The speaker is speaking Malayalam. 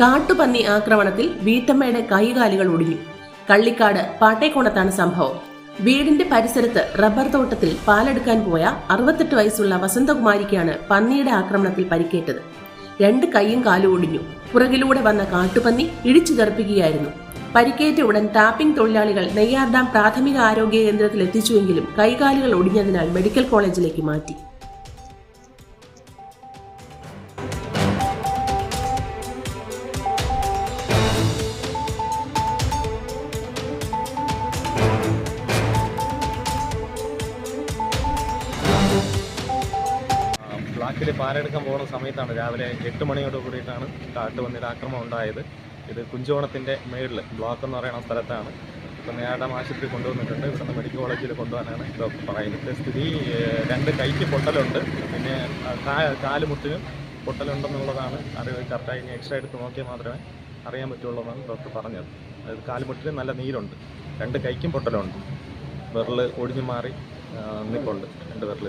കാട്ടുപന്നി ആക്രമണത്തിൽ വീട്ടമ്മയുടെ കൈകാലുകൾ ഒടിഞ്ഞു. കള്ളിക്കാട് പാട്ടേക്കോണത്താണ് സംഭവം. വീടിന്റെ പരിസരത്ത് റബ്ബർ തോട്ടത്തിൽ പാലെടുക്കാൻ പോയ അറുപത്തെട്ട് വയസ്സുള്ള വസന്തകുമാരിക്കാണ് പന്നിയുടെ ആക്രമണത്തിൽ പരിക്കേറ്റത്. രണ്ട് കൈയും കാലും ഒടിഞ്ഞു. പുറകിലൂടെ വന്ന കാട്ടുപന്നി ഇടിച്ചു തെറിപ്പിക്കുകയായിരുന്നു. പരിക്കേറ്റ ഉടൻ ടാപ്പിംഗ് തൊഴിലാളികൾ നെയ്യാർഡാം പ്രാഥമിക ആരോഗ്യ കേന്ദ്രത്തിൽ എത്തിച്ചുവെങ്കിലും കൈകാലുകൾ ഒടിഞ്ഞതിനാൽ മെഡിക്കൽ കോളേജിലേക്ക് മാറ്റി. ബ്ലാക്കിൽ പാലെടുക്കാൻ പോകുന്ന സമയത്താണ് രാവിലെ എട്ട് മണിയോട് കൂടിയിട്ടാണ് കാട്ടുപന്നിയുടെ ആക്രമണം ഉണ്ടായത്. ഇത് കുഞ്ചോണത്തിന്റെ മേളിൽ ബ്ലോക്ക് എന്ന് പറയുന്ന സ്ഥലത്താണ്. ഇപ്പം നേരിടം ആശുപത്രി കൊണ്ടുവന്നിട്ടുണ്ട്. ഇവിടുന്ന് മെഡിക്കൽ കോളേജിൽ കൊണ്ടുപോകാനാണ് ഡോക്ടർ പറയുന്നത്. സ്ഥിതി രണ്ട് കൈക്ക് പൊട്ടലുണ്ട്. പിന്നെ കാൽ മുട്ടിനും കാലുമുട്ടിനും പൊട്ടലുണ്ടെന്നുള്ളതാണ് അറിവ്. കറക്റ്റായി ഇനി എക്സ്റേ എടുത്ത് നോക്കിയാൽ മാത്രമേ അറിയാൻ പറ്റുള്ളൂ എന്നാണ് ഡോക്ടർ പറഞ്ഞത്. അതായത് കാലുമുട്ടിന് നല്ല നീരുണ്ട്. രണ്ട് കൈക്കും പൊട്ടലുണ്ട്. വിരൽ ഒടിഞ്ഞു മാറി നിൽപ്പുണ്ട് രണ്ട് വിരൽ